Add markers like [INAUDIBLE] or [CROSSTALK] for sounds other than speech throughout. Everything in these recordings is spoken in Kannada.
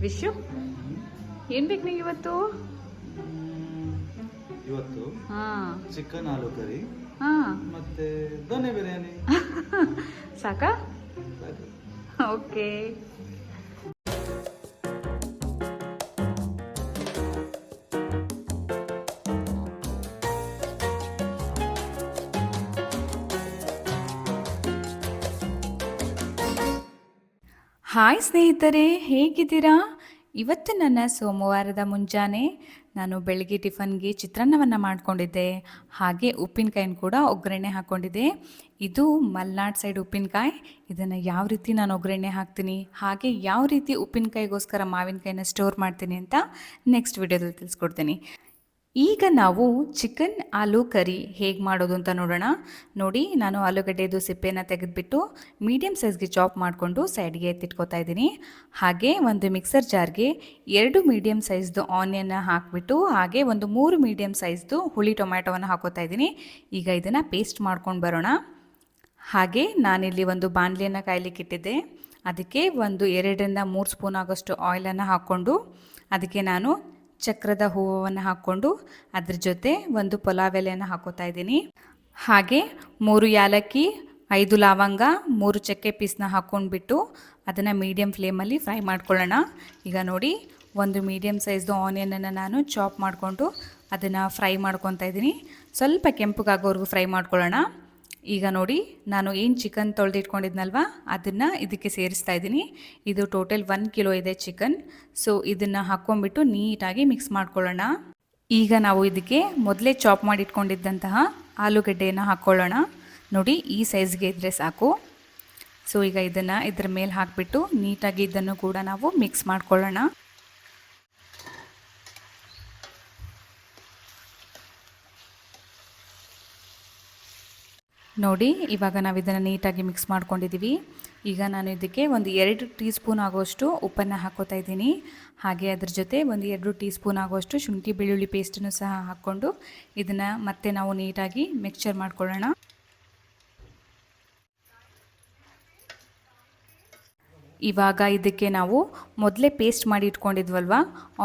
ವಿಶು ಏನು ಬೇಕು ನಿಂಗೆ ಇವತ್ತು? ಇವತ್ತು ಹಾಂ. ಚಿಕನ್ ಆಲೂ ಕರಿ ಹಾಂ. ಮತ್ತೆ ದೊನ್ನೆ ಬಿರಿಯಾನಿ. [LAUGHS] ಸಾಕಾ? ಓಕೆ ಹಾಯ್ ಸ್ನೇಹಿತರೆ, ಹೇಗಿದ್ದೀರಾ? ಇವತ್ತು ನನ್ನ ಸೋಮವಾರದ ಮುಂಜಾನೆ ನಾನು ಬೆಳಗ್ಗೆ ಟಿಫನ್ಗೆ ಚಿತ್ರಾನ್ನವನ್ನು ಮಾಡಿಕೊಂಡಿದ್ದೆ. ಹಾಗೆ ಉಪ್ಪಿನಕಾಯಿನ ಕೂಡ ಒಗ್ಗರಣೆ ಹಾಕ್ಕೊಂಡಿದ್ದೆ ಇದು ಮಲ್ನಾಡ್ ಸೈಡ್ ಉಪ್ಪಿನಕಾಯಿ, ಇದನ್ನು ಯಾವ ರೀತಿ ನಾನು ಒಗ್ಗರಣೆ ಹಾಕ್ತೀನಿ, ಹಾಗೆ ಯಾವ ರೀತಿ ಉಪ್ಪಿನಕಾಯಿಗೋಸ್ಕರ ಮಾವಿನಕಾಯಿನ ಸ್ಟೋರ್ ಮಾಡ್ತೀನಿ ಅಂತ ನೆಕ್ಸ್ಟ್ ವಿಡಿಯೋದಲ್ಲಿ ತಿಳಿಸ್ಕೊಡ್ತೀನಿ. ಈಗ ನಾವು ಚಿಕನ್ ಆಲೂ ಕರಿ ಹೇಗೆ ಮಾಡೋದು ಅಂತ ನೋಡೋಣ. ನೋಡಿ, ನಾನು ಆಲೂಗಡ್ಡೆದು ಸಿಪ್ಪೆನ ತೆಗೆದುಬಿಟ್ಟು ಮೀಡಿಯಮ್ ಸೈಜ್ಗೆ ಚಾಪ್ ಮಾಡಿಕೊಂಡು ಸೈಡ್ಗೆ ಎತ್ತಿಟ್ಕೊತಾ ಇದ್ದೀನಿ. ಹಾಗೆ ಒಂದು ಮಿಕ್ಸರ್ ಜಾರ್ಗೆ ಎರಡು ಮೀಡಿಯಮ್ ಸೈಜ್ದು ಆನಿಯನ್ನ ಹಾಕಿಬಿಟ್ಟು ಹಾಗೆ ಒಂದು ಮೂರು ಮೀಡಿಯಮ್ ಸೈಜ್ದು ಹುಳಿ ಟೊಮ್ಯಾಟೊವನ್ನು ಹಾಕೋತಾ ಇದ್ದೀನಿ. ಈಗ ಇದನ್ನು ಪೇಸ್ಟ್ ಮಾಡ್ಕೊಂಡು ಬರೋಣ. ಹಾಗೆ ನಾನಿಲ್ಲಿ ಒಂದು ಬಾಣಲಿಯನ್ನು ಕಾಯ್ಲಿಕ್ಕೆ ಇಟ್ಟಿದ್ದೆ. ಅದಕ್ಕೆ ಒಂದು ಎರಡರಿಂದ ಮೂರು ಸ್ಪೂನ್ ಆಗೋಷ್ಟು ಆಯಿಲನ್ನು ಹಾಕ್ಕೊಂಡು ಅದಕ್ಕೆ ನಾನು ಚಕ್ರದ ಹೂವನ್ನು ಹಾಕ್ಕೊಂಡು ಅದ್ರ ಜೊತೆ ಒಂದು ಪಲಾವ್ ಎಲೆಯನ್ನು ಹಾಕೋತಾ ಇದ್ದೀನಿ. ಹಾಗೆ ಮೂರು ಯಾಲಕ್ಕಿ, ಐದು ಲವಂಗ, ಮೂರು ಚಕ್ಕೆ ಪೀಸ್ನ ಹಾಕ್ಕೊಂಡ್ಬಿಟ್ಟು ಅದನ್ನು ಮೀಡಿಯಮ್ ಫ್ಲೇಮಲ್ಲಿ ಫ್ರೈ ಮಾಡ್ಕೊಳ್ಳೋಣ. ಈಗ ನೋಡಿ ಒಂದು ಮೀಡಿಯಮ್ ಸೈಜ್ದು ಆನಿಯನನ್ನು ನಾನು ಚಾಪ್ ಮಾಡಿಕೊಂಡು ಅದನ್ನು ಫ್ರೈ ಮಾಡ್ಕೊತಾ ಇದ್ದೀನಿ. ಸ್ವಲ್ಪ ಕೆಂಪಗಾಗೋವರೆಗೂ ಫ್ರೈ ಮಾಡ್ಕೊಳ್ಳೋಣ. ಈಗ ನೋಡಿ, ನಾನು ಏನು ಚಿಕನ್ ತೊಳೆದಿಟ್ಕೊಂಡಿದ್ನಲ್ವ? ಅದನ್ನು ಇದಕ್ಕೆ ಸೇರಿಸ್ತಾ ಇದ್ದೀನಿ. ಇದು ಟೋಟಲ್ ಒನ್ ಕಿಲೋ ಇದೆ ಚಿಕನ್ ಸೊ ಇದನ್ನು ಹಾಕ್ಕೊಂಬಿಟ್ಟು ನೀಟಾಗಿ ಮಿಕ್ಸ್ ಮಾಡ್ಕೊಳ್ಳೋಣ. ಈಗ ನಾವು ಇದಕ್ಕೆ ಮೊದಲೇ ಚಾಪ್ ಮಾಡಿಟ್ಕೊಂಡಿದ್ದಂತಹ ಆಲೂಗಡ್ಡೆಯನ್ನು ಹಾಕ್ಕೊಳ್ಳೋಣ. ನೋಡಿ, ಈ ಸೈಜ್ಗೆ ಇದ್ದರೆ ಸಾಕು. ಸೊ ಈಗ ಇದನ್ನು ಇದ್ರ ಮೇಲೆ ಹಾಕಿಬಿಟ್ಟು ನೀಟಾಗಿ ಇದನ್ನು ಕೂಡ ನಾವು ಮಿಕ್ಸ್ ಮಾಡ್ಕೊಳ್ಳೋಣ. ನೋಡಿ, ಇವಾಗ ನಾವು ಇದನ್ನು ನೀಟಾಗಿ ಮಿಕ್ಸ್ ಮಾಡ್ಕೊಂಡಿದ್ದೀವಿ ಈಗ ನಾನು ಇದಕ್ಕೆ ಒಂದು ಎರಡು ಟೀ ಸ್ಪೂನ್ ಆಗೋಷ್ಟು ಉಪ್ಪನ್ನು ಹಾಕೋತಾ ಇದ್ದೀನಿ. ಹಾಗೆ ಅದ್ರ ಜೊತೆ ಒಂದು ಎರಡು ಟೀ ಸ್ಪೂನ್ ಆಗೋಷ್ಟು ಶುಂಠಿ ಬೆಳ್ಳುಳ್ಳಿ ಪೇಸ್ಟನ್ನು ಸಹ ಹಾಕ್ಕೊಂಡು ಇದನ್ನು ಮತ್ತೆ ನಾವು ನೀಟಾಗಿ ಮಿಕ್ಸ್ಚರ್ ಮಾಡ್ಕೊಳ್ಳೋಣ. ಇವಾಗ ಇದಕ್ಕೆ ನಾವು ಮೊದಲೇ ಪೇಸ್ಟ್ ಮಾಡಿ ಇಟ್ಕೊಂಡಿದ್ವಲ್ವ,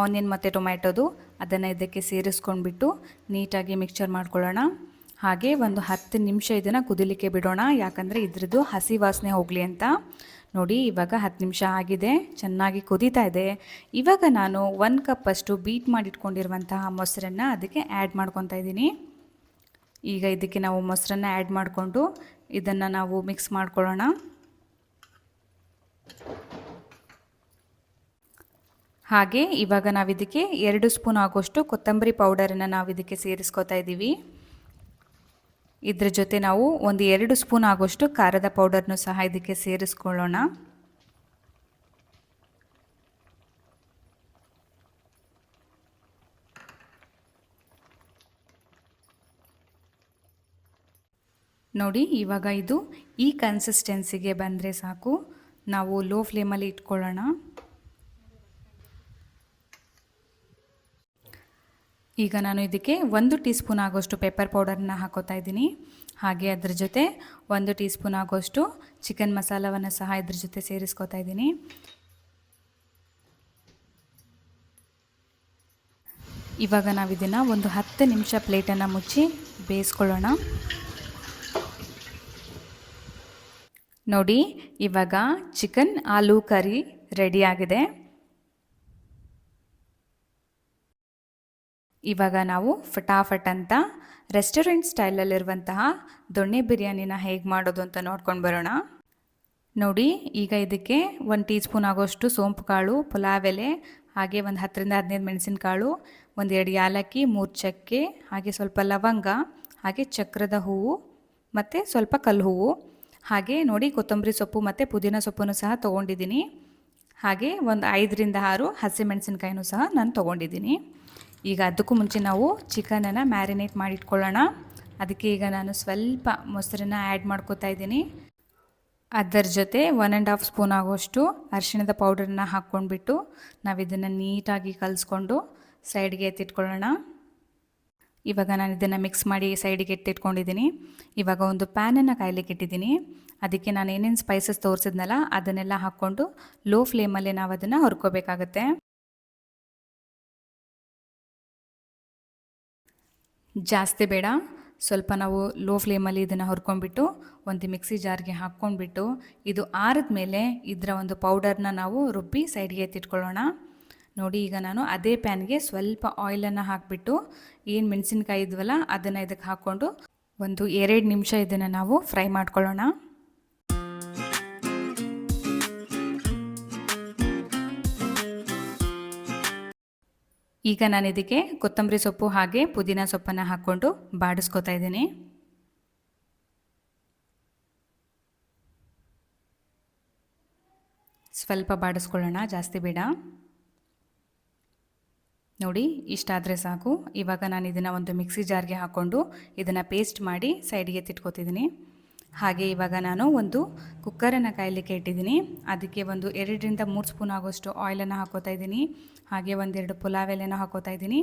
ಆನಿಯನ್ ಮತ್ತು ಟೊಮ್ಯಾಟೊದು, ಅದನ್ನು ಇದಕ್ಕೆ ಸೇರಿಸ್ಕೊಂಡ್ಬಿಟ್ಟು ನೀಟಾಗಿ ಮಿಕ್ಸ್ಚರ್ ಮಾಡ್ಕೊಳ್ಳೋಣ. ಹಾಗೆ ಒಂದು ಹತ್ತು ನಿಮಿಷ ಇದನ್ನು ಕುದಿಲಿಕ್ಕೆ ಬಿಡೋಣ. ಯಾಕಂದರೆ ಇದ್ರದ್ದು ಹಸಿ ವಾಸನೆ ಹೋಗಲಿ ಅಂತ. ನೋಡಿ, ಇವಾಗ ಹತ್ತು ನಿಮಿಷ ಆಗಿದೆ. ಚೆನ್ನಾಗಿ ಕುದೀತಾ ಇದೆ. ಇವಾಗ ನಾನು ಒಂದು ಕಪ್ಪಷ್ಟು ಬೀಟ್ ಮಾಡಿಟ್ಕೊಂಡಿರುವಂತಹ ಮೊಸರನ್ನು ಅದಕ್ಕೆ ಆ್ಯಡ್ ಮಾಡ್ಕೊತಾ ಇದ್ದೀನಿ. ಈಗ ಇದಕ್ಕೆ ನಾವು ಮೊಸರನ್ನು ಆ್ಯಡ್ ಮಾಡಿಕೊಂಡು ಇದನ್ನು ನಾವು ಮಿಕ್ಸ್ ಮಾಡ್ಕೊಳ್ಳೋಣ. ಹಾಗೆ ಇವಾಗ ನಾವು ಇದಕ್ಕೆ ಎರಡು ಸ್ಪೂನ್ ಆಗೋಷ್ಟು ಕೊತ್ತಂಬರಿ ಪೌಡರನ್ನು ನಾವು ಇದಕ್ಕೆ ಸೇರಿಸ್ಕೊತಾ ಇದ್ದೀವಿ. ಇದ್ರ ಜೊತೆ ನಾವು ಒಂದು ಎರಡು ಸ್ಪೂನ್ ಆಗೋಷ್ಟು ಖಾರದ ಪೌಡರ್ನು ಸಹ ಇದಕ್ಕೆ ಸೇರಿಸ್ಕೊಳ್ಳೋಣ. ನೋಡಿ, ಇವಾಗ ಇದು ಈ ಕನ್ಸಿಸ್ಟೆನ್ಸಿಗೆ ಬಂದರೆ ಸಾಕು. ನಾವು ಲೋ ಫ್ಲೇಮಲ್ಲಿ ಇಟ್ಕೊಳ್ಳೋಣ. ಈಗ ನಾನು ಇದಕ್ಕೆ ಒಂದು ಟೀ ಸ್ಪೂನ್ ಆಗೋಷ್ಟು ಪೆಪ್ಪರ್ ಪೌಡರನ್ನ ಹಾಕೋತಾ ಇದ್ದೀನಿ. ಹಾಗೆ ಅದ್ರ ಜೊತೆ ಒಂದು ಟೀ ಸ್ಪೂನ್ ಆಗೋಷ್ಟು ಚಿಕನ್ ಮಸಾಲವನ್ನು ಸಹ ಇದ್ರ ಜೊತೆ ಸೇರಿಸ್ಕೋತಾ ಇದ್ದೀನಿ. ಇವಾಗ ನಾವು ಇದನ್ನು ಒಂದು ಹತ್ತು ನಿಮಿಷ ಪ್ಲೇಟನ್ನು ಮುಚ್ಚಿ ಬೇಯಿಸ್ಕೊಳ್ಳೋಣ. ನೋಡಿ, ಇವಾಗ ಚಿಕನ್ ಆಲೂ ಕರಿ ರೆಡಿಯಾಗಿದೆ ಇವಾಗ ನಾವು ಫಟಾಫಟ್ ಅಂತ ರೆಸ್ಟೋರೆಂಟ್ ಸ್ಟೈಲಲ್ಲಿರುವಂತಹ ದೊಣ್ಣೆ ಬಿರಿಯಾನಿನ ಹೇಗೆ ಮಾಡೋದು ಅಂತ ನೋಡ್ಕೊಂಡು ಬರೋಣ. ನೋಡಿ, ಈಗ ಇದಕ್ಕೆ ಒಂದು ಟೀ ಸ್ಪೂನ್ ಆಗೋಷ್ಟು ಸೋಂಪು ಕಾಳು, ಪುಲಾವ್ ಎಲೆ, ಹಾಗೆ ಒಂದು ಹತ್ತರಿಂದ ಹದಿನೈದು ಮೆಣಸಿನಕಾಳು, ಒಂದು ಎರಡು ಯಾಲಕ್ಕಿ, ಮೂರು ಚಕ್ಕೆ, ಹಾಗೆ ಸ್ವಲ್ಪ ಲವಂಗ, ಹಾಗೆ ಚಕ್ರದ ಹೂವು, ಮತ್ತು ಸ್ವಲ್ಪ ಕಲ್ಲು ಹೂವು. ಹಾಗೆ ನೋಡಿ, ಕೊತ್ತಂಬರಿ ಸೊಪ್ಪು ಮತ್ತು ಪುದೀನ ಸೊಪ್ಪನ್ನು ಸಹ ತೊಗೊಂಡಿದ್ದೀನಿ. ಹಾಗೆ ಒಂದು ಐದರಿಂದ ಆರು ಹಸಿಮೆಣಸಿನ್ಕಾಯಿನೂ ಸಹ ನಾನು ತೊಗೊಂಡಿದ್ದೀನಿ. ಈಗ ಅದಕ್ಕೂ ಮುಂಚೆ ನಾವು ಚಿಕನನ್ನು ಮ್ಯಾರಿನೇಟ್ ಮಾಡಿಟ್ಕೊಳ್ಳೋಣ. ಅದಕ್ಕೆ ಈಗ ನಾನು ಸ್ವಲ್ಪ ಮೊಸರನ್ನ ಆ್ಯಡ್ ಮಾಡ್ಕೋತಾ ಇದ್ದೀನಿ. ಅದರ ಜೊತೆ ಒನ್ ಆ್ಯಂಡ್ ಹಾಫ್ ಸ್ಪೂನ್ ಆಗೋಷ್ಟು ಅರಿಶಿಣದ ಪೌಡರನ್ನ ಹಾಕ್ಕೊಂಡ್ಬಿಟ್ಟು ನಾವು ಇದನ್ನು ನೀಟಾಗಿ ಕಲಿಸ್ಕೊಂಡು ಸೈಡ್ಗೆ ಎತ್ತಿಟ್ಕೊಳ್ಳೋಣ. ಇವಾಗ ನಾನು ಇದನ್ನು ಮಿಕ್ಸ್ ಮಾಡಿ ಸೈಡಿಗೆ ಎತ್ತಿಟ್ಕೊಂಡಿದ್ದೀನಿ. ಇವಾಗ ಒಂದು ಪ್ಯಾನನ್ನು ಕಾಯ್ಲಿಕ್ಕೆ ಇಟ್ಟಿದ್ದೀನಿ. ಅದಕ್ಕೆ ನಾನು ಏನೇನು ಸ್ಪೈಸಸ್ ತೋರಿಸಿದ್ನಲ್ಲ ಅದನ್ನೆಲ್ಲ ಹಾಕ್ಕೊಂಡು ಲೋ ಫ್ಲೇಮಲ್ಲೇ ನಾವು ಅದನ್ನು ಹುರ್ಕೋಬೇಕಾಗತ್ತೆ. ಜಾಸ್ತಿ ಬೇಡ. ಸ್ವಲ್ಪ ನಾವು ಲೋ ಫ್ಲೇಮಲ್ಲಿ ಇದನ್ನು ಹುರ್ಕೊಂಡ್ಬಿಟ್ಟು ಒಂದು ಮಿಕ್ಸಿ ಜಾರ್ಗೆ ಹಾಕ್ಕೊಂಡ್ಬಿಟ್ಟು ಇದು ಆರಿದ ಮೇಲೆ ಇದರ ಒಂದು ಪೌಡರ್ನ ನಾವು ರುಬ್ಬಿ ಸೈಡ್ಗೆ ಎತ್ತಿಟ್ಕೊಳ್ಳೋಣ. ನೋಡಿ ಈಗ ನಾನು ಅದೇ ಪ್ಯಾನ್ಗೆ ಸ್ವಲ್ಪ ಆಯಿಲನ್ನು ಹಾಕಿಬಿಟ್ಟು ಏನು ಮೆಣಸಿನ್ಕಾಯಿ ಇದ್ವಲ್ಲ ಅದನ್ನು ಇದಕ್ಕೆ ಹಾಕ್ಕೊಂಡು ಒಂದು ಎರಡು ನಿಮಿಷ ಇದನ್ನು ನಾವು ಫ್ರೈ ಮಾಡ್ಕೊಳ್ಳೋಣ. ಈಗ ನಾನು ಇದಕ್ಕೆ ಕೊತ್ತಂಬರಿ ಸೊಪ್ಪು ಹಾಗೆ ಪುದೀನ ಸೊಪ್ಪನ್ನು ಹಾಕ್ಕೊಂಡು ಬಾಡಿಸ್ಕೊತಾ ಇದ್ದೀನಿ. ಸ್ವಲ್ಪ ಬಾಡಿಸ್ಕೊಳ್ಳೋಣ, ಜಾಸ್ತಿ ಬೇಡ. ನೋಡಿ, ಇಷ್ಟಾದರೆ ಸಾಕು. ಇವಾಗ ನಾನು ಇದನ್ನು ಒಂದು ಮಿಕ್ಸಿ ಜಾರ್ಗೆ ಹಾಕ್ಕೊಂಡು ಇದನ್ನು ಪೇಸ್ಟ್ ಮಾಡಿ ಸೈಡಿಗೆ ತಿಟ್ಕೊತಿದ್ದೀನಿ. ಹಾಗೆ ಇವಾಗ ನಾನು ಒಂದು ಕುಕ್ಕರನ್ನು ಕಾಯಲಿಕ್ಕೆ ಇಟ್ಟಿದ್ದೀನಿ. ಅದಕ್ಕೆ ಒಂದು ಎರಡರಿಂದ ಮೂರು ಸ್ಪೂನ್ ಆಗೋಷ್ಟು ಆಯಿಲನ್ನು ಹಾಕೋತಾ ಇದ್ದೀನಿ. ಹಾಗೆ ಒಂದೆರಡು ಪುಲಾವ್ ಎಲೆನ ಹಾಕೋತಾ ಇದ್ದೀನಿ.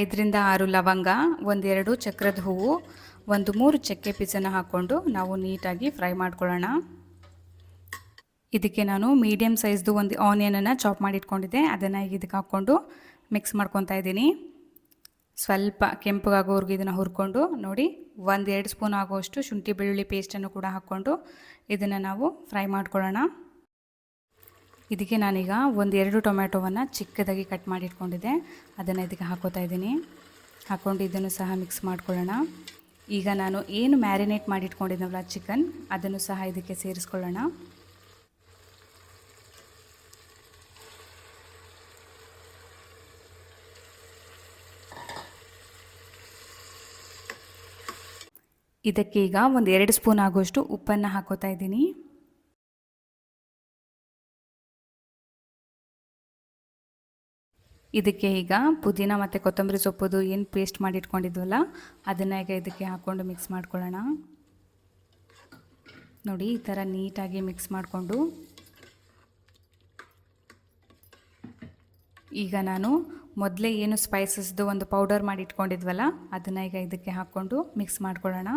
ಐದರಿಂದ ಆರು ಲವಂಗ, ಒಂದೆರಡು ಚಕ್ರದ ಹೂವು, ಒಂದು ಮೂರು ಚಕ್ಕೆ ಪೀಸನ್ನು ಹಾಕ್ಕೊಂಡು ನಾವು ನೀಟಾಗಿ ಫ್ರೈ ಮಾಡ್ಕೊಳ್ಳೋಣ. ಇದಕ್ಕೆ ನಾನು ಮೀಡಿಯಮ್ ಸೈಜ್ದು ಒಂದು ಆನಿಯನನ್ನು ಚಾಪ್ ಮಾಡಿಟ್ಕೊಂಡಿದ್ದೆ. ಅದನ್ನು ಈಗ ಇದಕ್ಕೆ ಹಾಕ್ಕೊಂಡು ಮಿಕ್ಸ್ ಮಾಡ್ಕೊತಾ ಇದ್ದೀನಿ. ಸ್ವಲ್ಪ ಕೆಂಪಗಾಗೋವರೆಗೂ ಇದನ್ನು ಹುರ್ಕೊಂಡು ನೋಡಿ ಒಂದು ಎರಡು ಸ್ಪೂನ್ ಆಗುವಷ್ಟು ಶುಂಠಿ ಬೆಳ್ಳುಳ್ಳಿ ಪೇಸ್ಟನ್ನು ಕೂಡ ಹಾಕ್ಕೊಂಡು ಇದನ್ನು ನಾವು ಫ್ರೈ ಮಾಡ್ಕೊಳ್ಳೋಣ. ಇದಕ್ಕೆ ನಾನೀಗ ಒಂದು ಎರಡು ಟೊಮ್ಯಾಟೊವನ್ನು ಚಿಕ್ಕದಾಗಿ ಕಟ್ ಮಾಡಿಟ್ಕೊಂಡಿದ್ದೆ. ಅದನ್ನು ಇದಕ್ಕೆ ಹಾಕೋತಾ ಇದ್ದೀನಿ. ಹಾಕ್ಕೊಂಡು ಇದನ್ನು ಸಹ ಮಿಕ್ಸ್ ಮಾಡ್ಕೊಳ್ಳೋಣ. ಈಗ ನಾನು ಏನು ಮ್ಯಾರಿನೇಟ್ ಮಾಡಿ ಇಟ್ಕೊಂಡಿದ್ನವಲ್ಲ ಚಿಕನ್ ಅದನ್ನು ಸಹ ಇದಕ್ಕೆ ಸೇರಿಸ್ಕೊಳ್ಳೋಣ. ಇದಕ್ಕೆ ಈಗ ಒಂದು ಎರಡು ಸ್ಪೂನ್ ಆಗುವಷ್ಟು ಉಪ್ಪನ್ನು ಹಾಕೋತಾ ಇದ್ದೀನಿ. ಇದಕ್ಕೆ ಈಗ ಪುದೀನ ಮತ್ತು ಕೊತ್ತಂಬರಿ ಸೊಪ್ಪುದು ಏನು ಪೇಸ್ಟ್ ಮಾಡಿ ಇಟ್ಕೊಂಡಿದ್ವಲ್ಲ, ಅದನ್ನು ಈಗ ಇದಕ್ಕೆ ಹಾಕ್ಕೊಂಡು ಮಿಕ್ಸ್ ಮಾಡ್ಕೊಳ್ಳೋಣ. ನೋಡಿ, ಈ ಥರ ನೀಟಾಗಿ ಮಿಕ್ಸ್ ಮಾಡಿಕೊಂಡು. ಈಗ ನಾನು ಮೊದಲೇ ಏನು ಸ್ಪೈಸಸ್ದು ಒಂದು ಪೌಡರ್ ಮಾಡಿ ಇಟ್ಕೊಂಡಿದ್ವಲ್ಲ, ಅದನ್ನು ಈಗ ಇದಕ್ಕೆ ಹಾಕ್ಕೊಂಡು ಮಿಕ್ಸ್ ಮಾಡ್ಕೊಳ್ಳೋಣ.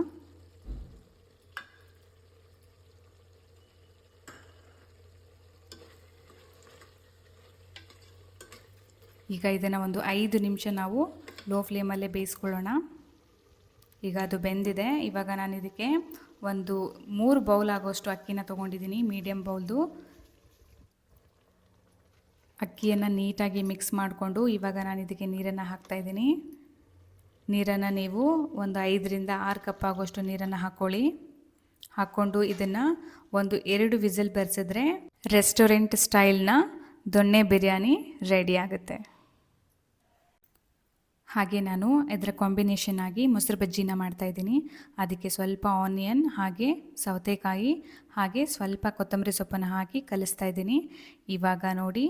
ಈಗ ಇದನ್ನು ಒಂದು ಐದು ನಿಮಿಷ ನಾವು ಲೋ ಫ್ಲೇಮಲ್ಲೇ ಬೇಯಿಸ್ಕೊಳ್ಳೋಣ. ಈಗ ಅದು ಬೆಂದಿದೆ. ಇವಾಗ ನಾನು ಇದಕ್ಕೆ ಒಂದು ಮೂರು ಬೌಲ್ ಆಗೋಷ್ಟು ಅಕ್ಕಿನ ತೊಗೊಂಡಿದ್ದೀನಿ ಮೀಡಿಯಮ್ ಬೌಲ್ದು. ಅಕ್ಕಿಯನ್ನು ನೀಟಾಗಿ ಮಿಕ್ಸ್ ಮಾಡಿಕೊಂಡು ಇವಾಗ ನಾನು ಇದಕ್ಕೆ ನೀರನ್ನು ಹಾಕ್ತಾಯಿದ್ದೀನಿ ನೀರನ್ನು ನೀವು ಒಂದು ಐದರಿಂದ ಆರು ಕಪ್ ಆಗೋಷ್ಟು ನೀರನ್ನು ಹಾಕ್ಕೊಳ್ಳಿ ಹಾಕ್ಕೊಂಡು ಇದನ್ನು ಒಂದು ಎರಡು ವಿಸಿಲ್ ಬೆರೆಸಿದ್ರೆ ರೆಸ್ಟೋರೆಂಟ್ ಸ್ಟೈಲ್ನ ದೊಣ್ಣೆ ಬಿರಿಯಾನಿ ರೆಡಿ ಆಗುತ್ತೆ. ಹಾಗೆ ನಾನು ಇದರ ಕಾಂಬಿನೇಷನ್ ಆಗಿ ಮೊಸರು ಬಜ್ಜಿನ ಮಾಡ್ತಾಯಿದ್ದೀನಿ ಅದಕ್ಕೆ ಸ್ವಲ್ಪ ಆನಿಯನ್ ಹಾಗೆ ಸೌತೆಕಾಯಿ, ಹಾಗೆ ಸ್ವಲ್ಪ ಕೊತ್ತಂಬರಿ ಸೊಪ್ಪನ್ನು ಹಾಕಿ ಕಲಿಸ್ತಾ ಇದ್ದೀನಿ. ಇವಾಗ ನೋಡಿ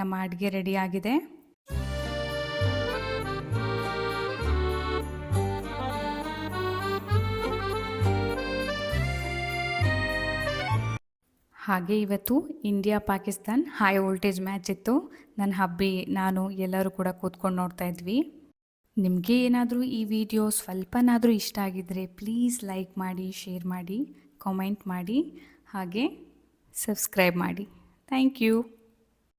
ನಮ್ಮ ಅಡುಗೆ ಆಗಿದೆ. ಹಾಗೆ ಇವತ್ತು India Pakistan high voltage match ಇತ್ತು. ನನ್ನ ಹಬ್ಬಿ ನಾನು ಎಲ್ಲರೂ ಕೂಡ ಕೂತ್ಕೊಂಡು ನೋಡ್ತಾ ಇದ್ವಿ. ನಿಮಗೆ ಏನಾದರೂ ಈ ವಿಡಿಯೋ ಸ್ವಲ್ಪನಾದರೂ ಇಷ್ಟ ಆಗಿದ್ದರೆ ಪ್ಲೀಸ್ ಲೈಕ್ ಮಾಡಿ, ಶೇರ್ ಮಾಡಿ, ಕಾಮೆಂಟ್ ಮಾಡಿ, ಹಾಗೆ ಸಬ್ಸ್ಕ್ರೈಬ್ ಮಾಡಿ. Thank you.